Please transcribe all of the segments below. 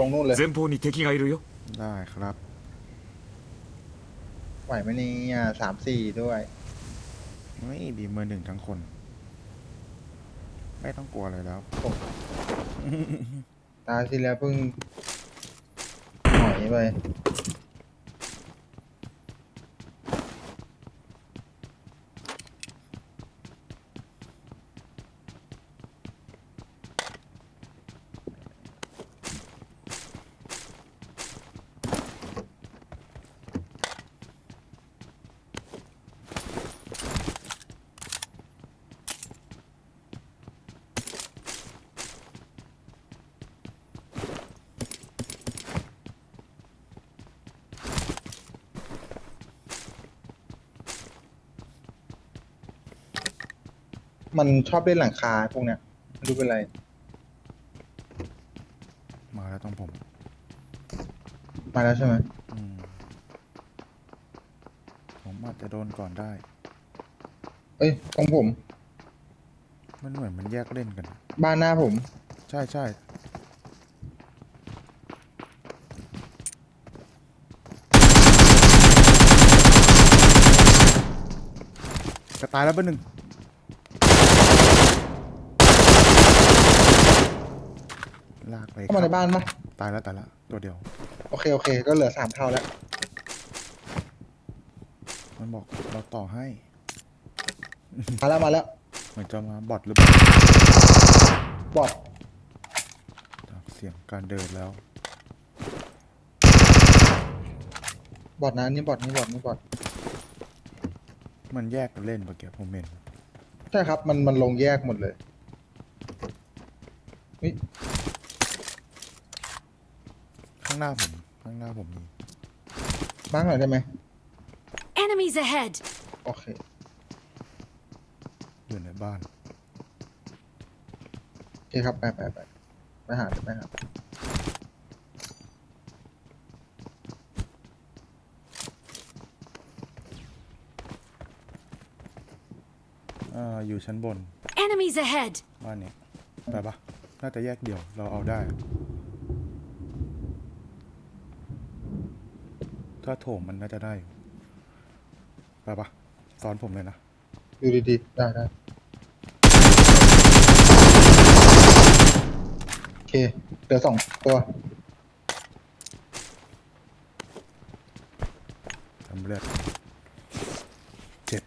ลงนู่นเลย 前方に敵がいるよ ได้ครับ ไหวไหมเนี่ยสามสี่ด้วย ไม่ดีเมอร์หนึ่งทั้งคน ไม่ต้องกลัวเลยแล้ว ตาที่แล้วเพิ่งหอยไป มันชอบเล่นหลังคาพวกเนี้ยไม่รู้เป็นไร มาแล้วต้องผมมาแล้วใช่ไหมอืมผมอาจจะโดนก่อนได้ เอ้ยของผม มันเหมือนมันแยกเล่นกัน บ้านหน้าผม ใช่ใช่จะตายแล้วเบอร์หนึ่ง ลากไปเข้ามาในบ้านปะตายแล้วตายแล้วตัวเดียว โอเคโอเค ก็เหลือสามเท่าแล้วมันบอกเราต่อให้ มาแล้วมาแล้วเหมือนจะมาบอทหรือเปล่าบอดจากเสียงการเดินแล้ว บอดนะนี่บอดนี่บอดนี่บอดมันแยกกันเล่นเมื่อกี้ผมเห็นใช่ครับ มันมันลงแยกหมดเลยเฮ้ย ข้างหน้าผม ข้างหน้าผมมีมาร์กหน่อยได้ไหม Enemies ahead! โอเค อยู่ในบ้าน โอเคครับ ไปไปไปไปหาไปหาอ่าอยู่ชั้นบน Enemies ahead! บ้านนี้ไปปะน่าจะแยกเดี่ยวเราเอาได้ ถ้าโถมมันน่าจะได้อยู่ไปปะซ้อนผมเลยนะดูดีๆ ได้ได้โอเคเหลือสองตัวสำเร็จเจ็บ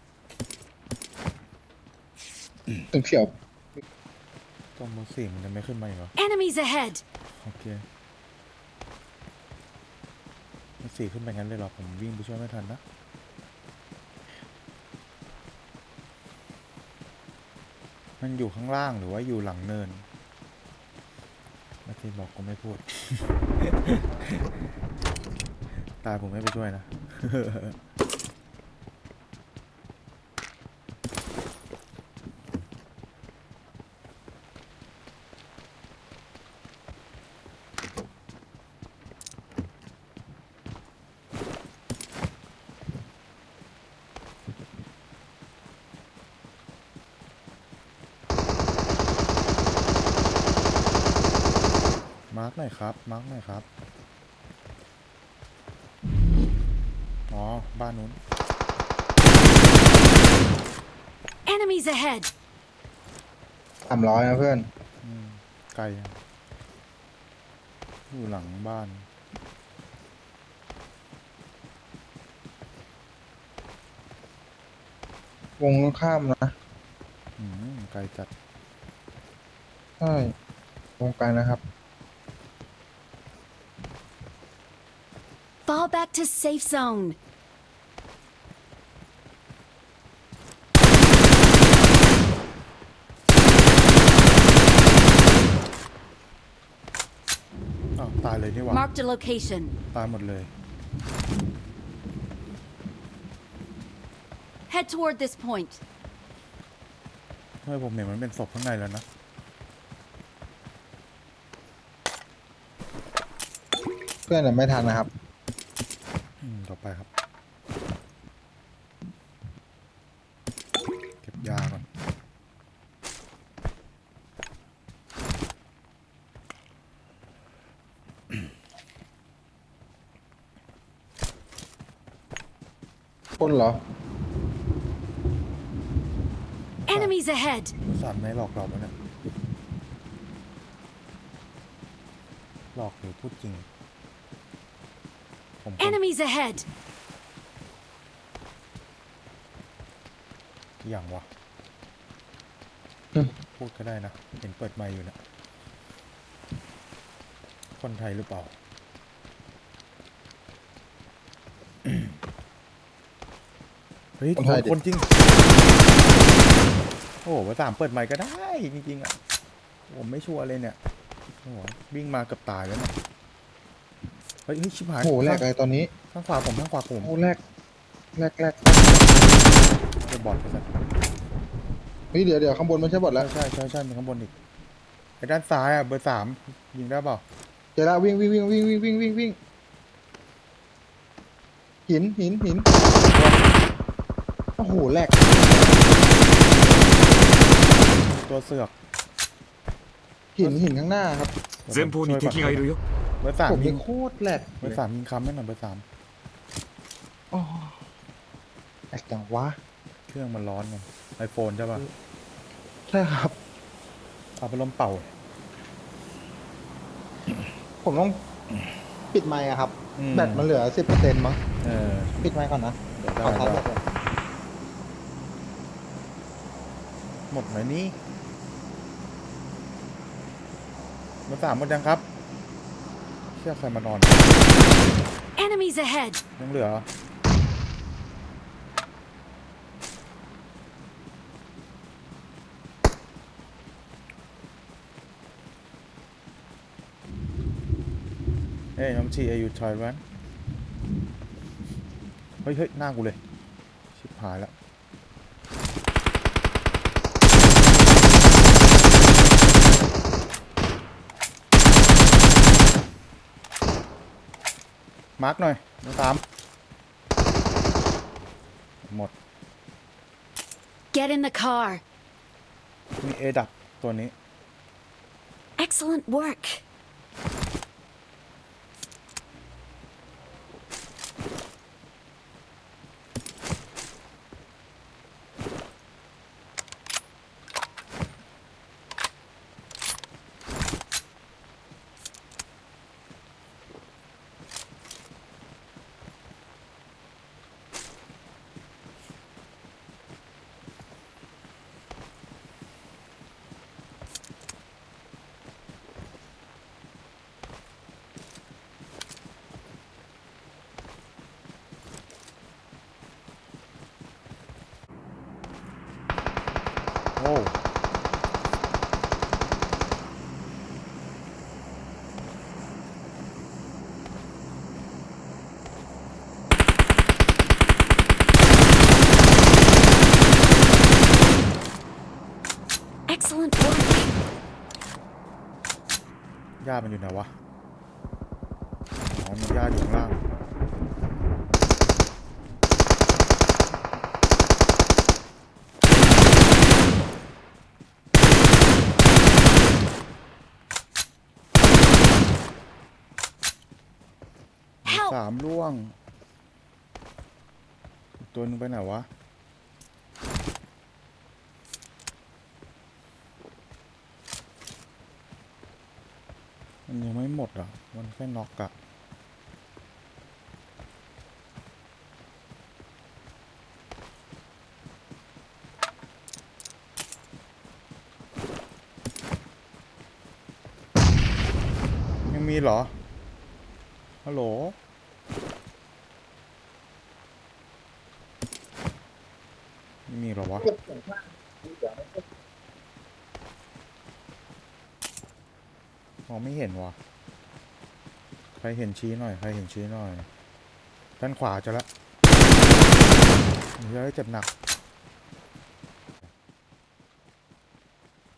ตึงเขียวตรงมือสี่มันจะไม่ขึ้นมาอีกเหรอ Enemies ahead! โอเค มือสี่ขึ้นไปงั้นเลยหรอ ผมวิ่งไปช่วยไม่ทันนะมันอยู่ข้างล่างหรือว่าอยู่หลังเนินเมื่อกี้บอกก็ไม่พูด ตายผมไม่ไปช่วยนะ หน่อยครับ มาร์กหน่อยครับ อ๋อ บ้านนู้น Enemies ahead! สามร้อยนะเพื่อนอืมไกลอะอยู่หลังบ้าน วงตรงข้ามนะอืมไกลจัด ใช่วงกลางนะครับ Fall back to safe zone. อ้าวตายเลยนี่หว่า Marked a location. ตายหมดเลย Head toward this point. ทำไมผมเห็นมันเป็นศพข้างในแล้วนะ เพื่อนเนี่ยไม่ทันนะครับอืมต่อ ไปครับ เก็บยาก่อน คนเหรอ Enemies ahead! สัตว์ไม่หลอกเราปะเนี่ยหลอกหรือพูดจริง ผมคน Enemies ahead! อย่างวะอืม พูดก็ได้นะ เห็นเปิดไมค์อยู่นะ คนไทยหรือเปล่า เฮ้ยคนไทยดิ คนจริง โอ้โหภาษามเปิดไมค์ก็ได้ จริง ๆ อะ ผมไม่ชัวร์เลยเนี่ยโอ้โหวิ่งมาเกับตายแล้วเนี่ย เฮ้ยเฮ้ยชิบหาย โอ้โหแรก ข้าง อะไรตอนนี้ ข้างขวาผมข้างขวาผม โอ้โหแรกแรกแรก จะบอดไปซะ เฮ้ยเดี๋ยวเดี๋ยวข้างบนไม่ใช่บอดแล้ว ใช่ใช่ใช่มีข้างบนอีกไอ้ด้านซ้ายอ่ะเบอร์สามยิงได้เปล่า เจอแล้ววิ่งวิ่งวิ่งวิ่งวิ่งวิ่งวิ่งวิ่งหินหินหินโอ้โหแรก ตัวเสือก หินหินข้างหน้าครับ 前方に敵がいるよ เ บอร์สามผมยินี่งโคตรแรกเบอร์สามยิงคำไม่หน่อยเบอร์สามโอ้แรกจังวะ เครื่องมันร้อนไงไอโฟนใช่ป่ะ ใช่ครับ เอาไปลมเป่า ผมต้องปิดไมค์อะครับ อืแบตมันเหลือสิบเปอร์เซ็นต์มั้ง เออปิดไมค์ก่อนนะเดี๋ยวได้เอาครับได้หมดไหมนี่เบอร์สามหมดยังครับเชื่อใครมานอน Enemies ahead! ยังเหลือ เอ้ยน้องชีอายุชอยวันเฮ้ยเฮ้ยหน้ากูเลย ชิบหายแล้ว มาร์กหน่อยน้องตามหมด Get in the car! มีเอดับตัวนี้ Excellent work! โอ้ Excellent work! ย่ามันอยู่ไหนวะ อ๋อมันย่าอยู่ข้างล่าง Help! สามล่วงอีกตัวหนึงไปไหนวะ มันยังไม่หมดอะ มันแค่น็อกอะยังมีเหรอ ฮัลโหลไม่มีเหรอวะ มองไม่เห็นวะใครเห็นชี้หน่อย ใครเห็นชี้หน่อย ด้านขวาจะละเดี๋ยวจะเจ็บหนัก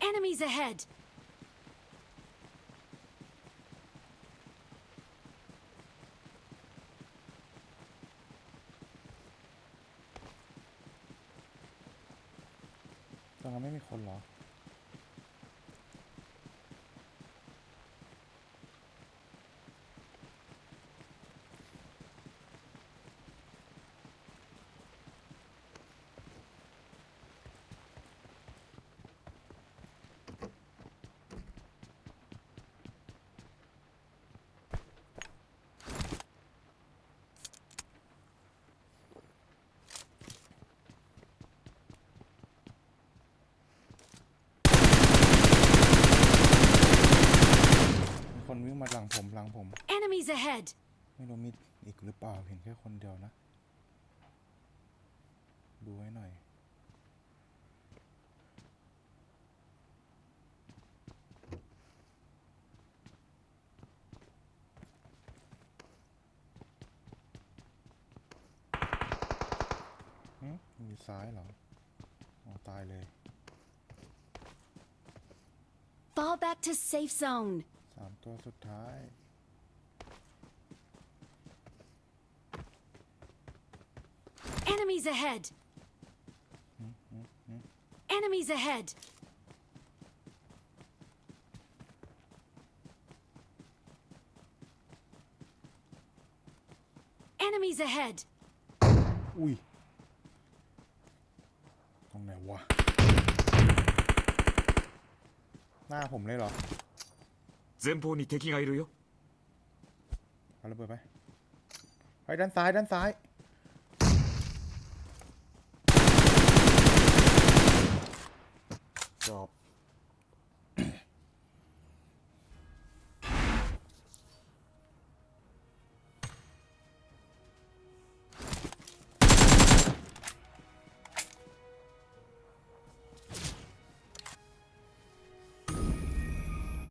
Enemies ahead! ตอนนั้นไม่มีคนเหรอ ผม Enemies ahead! ไม่รู้มีอีกหรือเปล่าเห็นแค่คนเดียวนะ ดูให้หน่อยหืมมีซ้ายเหรออ๋อตายเลย Fall back to safe zone. สามตัวสุดท้าย Enemies ahead! Enemies ahead! Enemies ahead! อุ้ย ตรงไหนวะ หน้าผมเลยเหรอ 前方に敵がいるよ เอาระเบิดไปไปด้านซ้ายด้านซ้าย